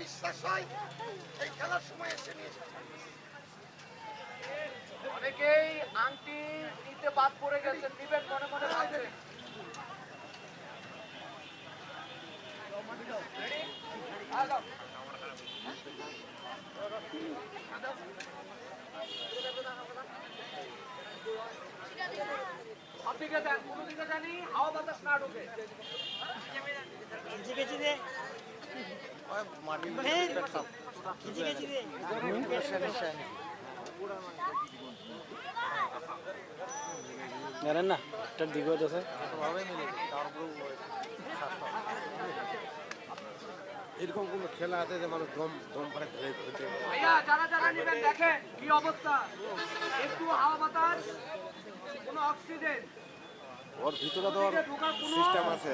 বিশ্বাস হয়? এই খেলার সময় এসে নিয়ে। অনেকেই আংটি নিতে বাদ পড়ে গেছেন নিবেন মনে মনে ভাবছেন। দেন? কোনো দিকে জানি হাওয়া বাতাস না ঢুকে। জানেন না একটার দিকেও আছে। এরকম কোনো খেলা আছে যে মানুষ দম দম পারে ধরতে ভাইয়া যারা যারা নেবেন দেখেন কি অবস্থা। একটু হাওয়া বাতাস কোনো অক্সিজেন ওর ভিতরে তো দিকে সিস্টেম আছে।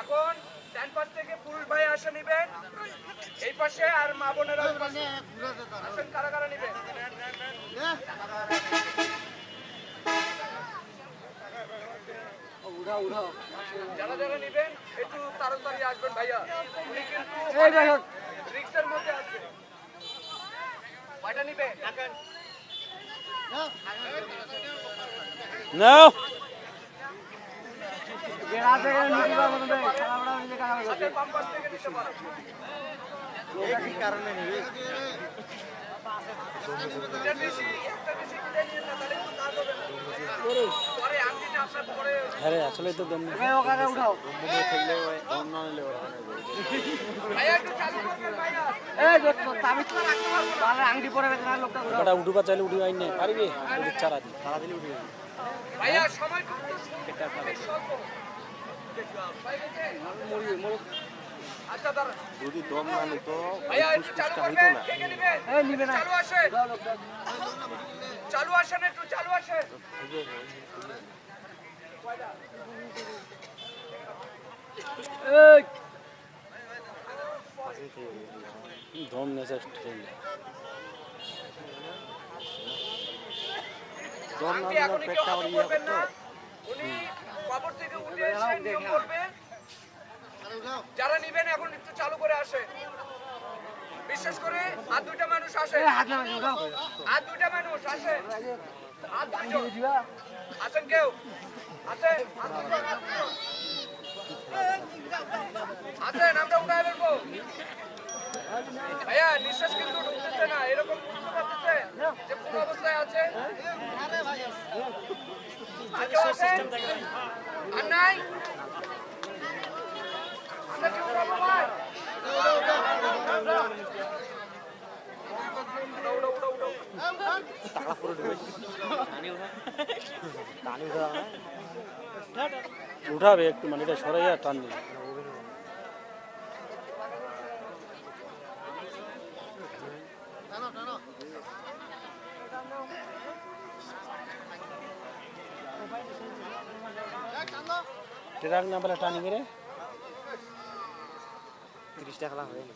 এখন ডান পাশ থেকে পুরুষ ভাই আসে নিবেন। এই পাশে আর মা বোনেরা আসেন। কারা কারা নিবেন? যারা যারা নিবেন একটু তাড়াতাড়ি আসবেন ভাইয়া। উনি কিন্তু রিক্সের মধ্যে আছে। কয়টা নিবেন? হ্যাঁ রে, আসলে তো দম করবেন ওটা উঠুবা চাইলে উঠি আইন নাই পারবি? চারা দি। গেছে? আচ্ছা দাঁড়ান। যদি দম না নিত ভাইয়া একটু চালু আসেন একটু চালু আসেন না পেটটা ওর ইয়ে করবেন উনি কবর থেকে উঠে এসে নিয়ম করবে। যারা নিবেন এখন একটু চালু করে আসে। বিশেষ করে আর দুইটা মানুষ আসে। আর দুইটা মানুষ আসে। আর আছেন কেউ? আছে আর দুইজন, আর দুইজন। আছেন আমরা উঠায় ফেলব ভাইয়া নিঃশ্বাস কিন্তু ঢুকতেছে না এরকম বুঝতে পারতেছে যে কোন অবস্থায় আছে আর কেউ আছে? আর নাই আমরা কি উঠাবো একটু মানে এটা সরাইয়া টান দিবে ট্রাক না বলে টানি করে? টাকা খেলা হয়নি।